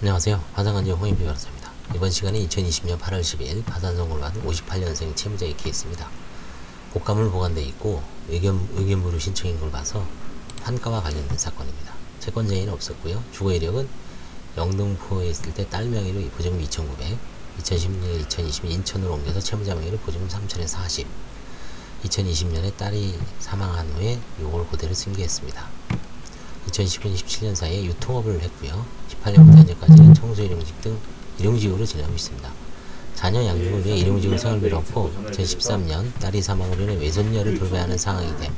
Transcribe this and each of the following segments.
안녕하세요. 파산간지 홍인표 변호사입니다. 이번 시간은 2020년 8월 10일 파산 선고를 받은 58년생 채무자의 케이스입니다. 곡감을 보관돼 있고 의견, 의견부로 신청인 걸 봐서 환가와 관련된 사건입니다. 채권자인은 없었고요. 주거 이력은 영등포에 있을 때 딸 명의로 보증금 2,900, 2010년, 2020년 인천으로 옮겨서 채무자 명의로 보증금 3,000에 40, 2020년에 딸이 사망한 후에 요걸 그대로 승계했습니다. 2010년, 17년 사이에 유통업을 했고요. 18년부터 현재까지는 청소 일용직 등 일용직으로 지내고 있습니다. 자녀 양육을 위해 일용직으로 생활비를 얻고 2013년 딸이 사망으로 인해 외손녀를 돌봐야 하는 상황이 돼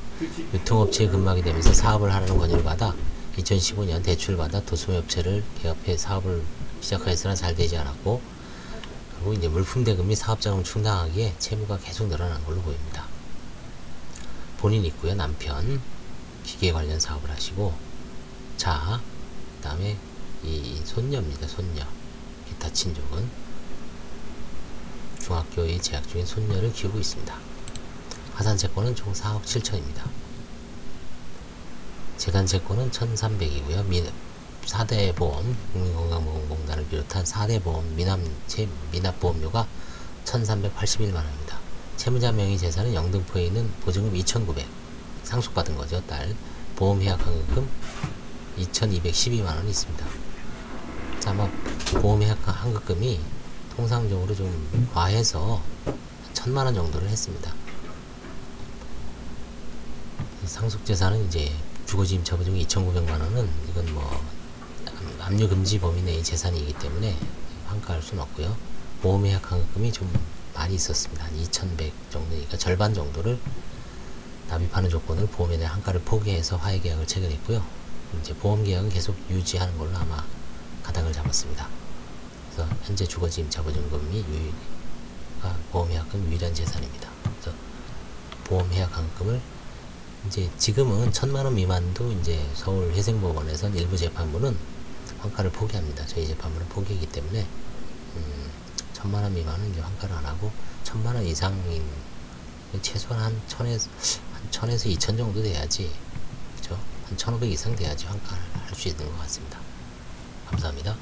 유통업체에 근무하게 되면서 사업을 하라는 권유를 받아 2015년 대출을 받아 도소매업체를 개업해 사업을 시작하였으나 잘 되지 않았고 그리고 이제 물품 대금 및 사업자금 충당하기에 채무가 계속 늘어난 걸로 보입니다. 본인 있고요. 남편 기계 관련 사업을 하시고 자, 그 다음에 이 손녀입니다. 손녀. 기타 친족은 중학교에 재학 중인 손녀를 키우고 있습니다. 화산 채권은 총 4억 7천입니다. 재단 채권은 1,300이고요. 미, 4대 보험, 국민건강보험공단을 비롯한 4대 보험 미납채 미납보험료가 1,381만 원입니다. 채무자 명의 재산은 영등포에 있는 보증금 2,900 상속받은 거죠. 딸 보험 해약 환급금 2,212만 원이 있습니다. 아마 보험 해약 환급금이 통상적으로 좀 과해서 천만 원 정도를 했습니다. 상속 재산은 이제 주거지임차 보증 2,900만 원은 이건 뭐 압류 금지 범위 내의 재산이기 때문에 환가할 수는 없고요. 보험 해약 환급금이 좀 많이 있었습니다. 한 2,100 정도 니까 절반 정도를 납입하는 조건을 보험에 대한 한가를 포기해서 화해 계약을 체결했고요. 이제 보험 계약은 계속 유지하는 걸로 아마 가닥을 잡았습니다. 그래서 현재 주거지 임차 보증금이 유일가 보험해약금 유일한 재산입니다. 그래서 보험해약 환급금을 이제 지금은 천만 원 미만도 이제 서울 회생법원에선 일부 재판부는 환가를 포기합니다. 저희 재판부는 포기이기 때문에 음, 천만 원 미만은 이제 환가를 안 하고 천만 원 이상인 최소한 한 천에서 한 천에서 이천 정도 돼야지 그죠? 한 천오백 이상 돼야지 환가를 할 수 있는 것 같습니다. 감사합니다.